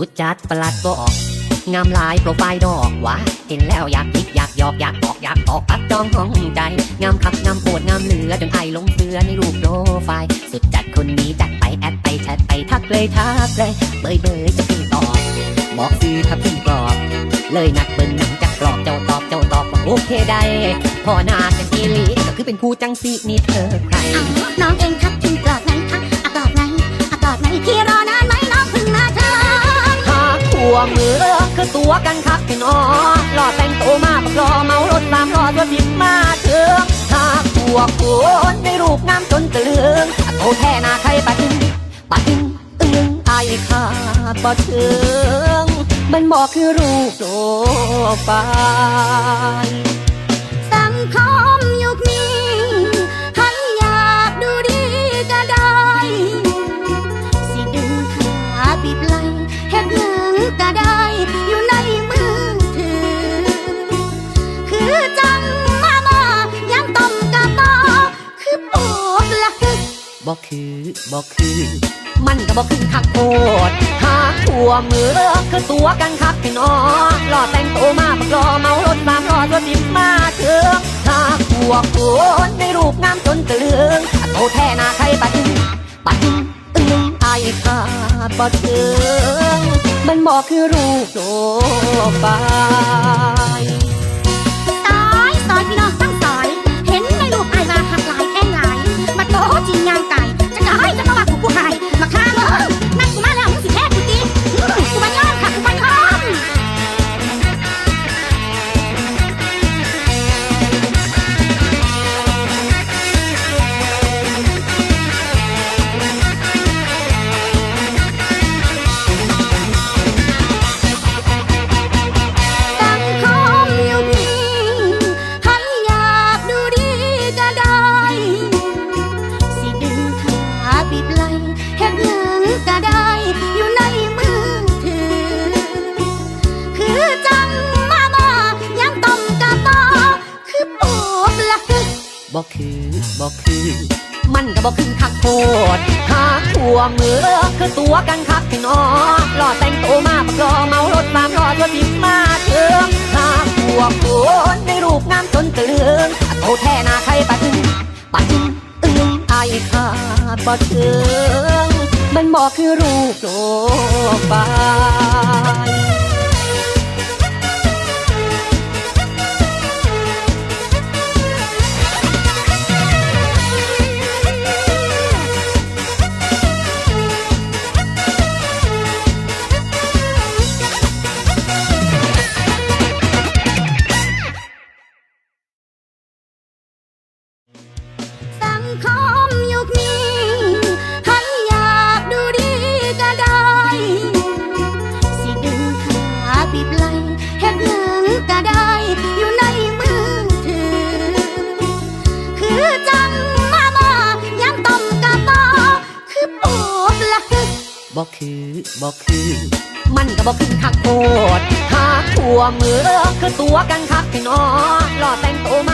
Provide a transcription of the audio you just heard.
สุดจัดประหลัดบอก งามลายโปรไฟล์ดอกวะเห็นแล้วอยากยิกอยากหยอกอยากบอกอยากออกตัดจองของใจ งามคักงามปวดงามเหลือจนไอลงเสือในรูปโปรไฟล์ สุดจัดคนนี้จัดไปแอดไปแชทไปทักเลยทักเลย เบยเบยจะพึ่งตอบบอกซื้อถ้าพึ่งกรอบ เลยนัดเบิ้งหนังจักกรอบเจ้าตอบเจ้าตอบว่าโอเคได้ พอหนาเป็นอีลีก็คือเป็นผู้จังสีนี่เธอใคร น้องเองทักถึงกรอบไหนคะอะกรอบไหนอะกรอบไหนพี่ วเมืองคือตัวกันคับพี่น้องหล่อแต่งตัวมาปักรอเมารถสามล้อตัวบินมาเถืองหากทั่วคนในรูปงามจนตะลึงโตแท่นาใครปะทิงปะทิงอึ้งไอายขาดบ่เชิงมันบอกคือรูปโปรไป บอกคือบอกคือ มันก็บอกคือคักโพดหากทั่วเมืองคือตัวกันคักพี่น้องหล่อแต่งตัวมาปักรอเมารถตามรอตัวบินมาเถืองหากทั่วคนในรูปงามจนตะลึงโตแท่นาใครปะทึงปะทึงอึ้งไอายขาดบ่ถึงมันบอกคือรูปโปรไฟล์ บอกคือบอกคือ มันก็บอกคือคักโพดหากทั่วเมืองคือตัวกันคักพี่น้อหล่อแต่งตัวมาปักอเมารถตามรอตัวบินมาเถืองหากทั่วคนในรูปงามจนตะลึงโตแท่นาใครปะทึงปะทึงอึ้งไอายขาดบ่เถึงมันบอกคือรูปโปรไฟ คมยุคนี้ใครอยากดูดีก็ได้ สิดึงขาบีบไหลเฮ็ดหยังก็ได้ อยู่ในมือถือ คือจังมามายังต้มกะบอคือโปกละคือบอกคือบอกคือ มันก็บอกคือคักโพดหากทั่วเมืองคือตัวกันคักพี่น้องหล่อแต่งตัว